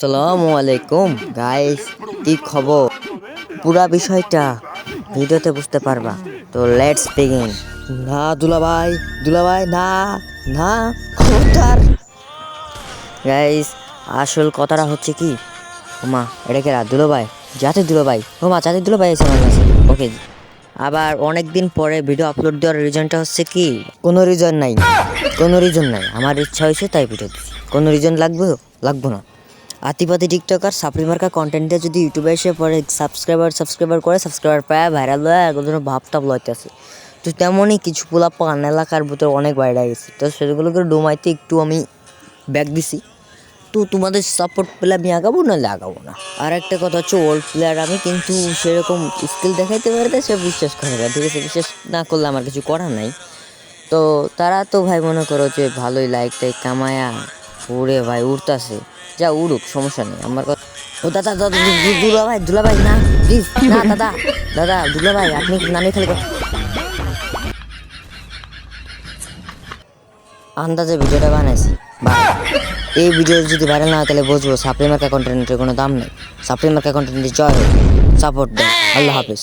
সালামু আলাইকুম। গাইস কি খবর? পুরা বিষয়টা ভিডিওতে বুঝতে পারবা। তো লেটস বিগিন না, দুলাভাই দুলাভাই, না না, খবরদার। গাইস আসল কথাটা হচ্ছে কি? ওমা, এটা কে দুলাভাই? জাতি দুলাভাই। ওমা জাতি দুলাভাই আছে আমার কাছে। ওকে আবার অনেক দিন পরে ভিডিও আপলোড দেওয়ার রিজনটা হচ্ছে কি? কোনো রিজন নাই। কোনো রিজন নাই। আমার ইচ্ছা হয়েছে তাই ভিডিও কোনো রিজন লাগবে? লাগবো না। আতিপাতি টিকটকার সাপ্লি মার্কা কন্টেন্টে যদি ইউটিউবে এসে পরে সাবস্ক্রাইবার সাবস্ক্রাইবার করে সাবস্ক্রাইবার পায় ভাইরাল হয় এগুলো ভাব টাপ লইতেছে। তো তেমনই কিছু পোলা পান এলাকার ভিতরে অনেক বাইরে গেছে। তো সেগুলোকে ডোমাইতে একটু আমি ব্যাক দিছি। তো তোমাদের সাপোর্ট পেলে আমি আগাবো, নাহলে আগাবো না। আর একটা কথা হচ্ছে ওল্ড প্লেয়ার আমি কিন্তু সেরকম স্কিল দেখাইতে পারতে সে বিশ্বাস করে না। ঠিক আছে, বিশ্বাস না করলে আমার কিছু করার নাই। তো তারা তো ভাই মনে করো যে ভালোই লাইক টাইক কামায়া উড়ে ভাই উড়তাছে। যা উড়ুক, সমস্যা নেই। আমার কথা ও দাদা দাদা দুলা ভাই দুলা ভাই না প্লিজ না, দাদা দাদা দুলা ভাই আপনি নানি খালি আন্দাজে ভিডিওটা বানাইছি। এই ভিডিও যদি ভাইরাল না তাহলে বুঝব সাপ্লি মার্কা কন্টেন্টের কোনো দাম নেই। সাপ্লি মার্কা কন্টেন্টের জয় হোক। সাপোর্ট দেয় আল্লাহ হাফিজ।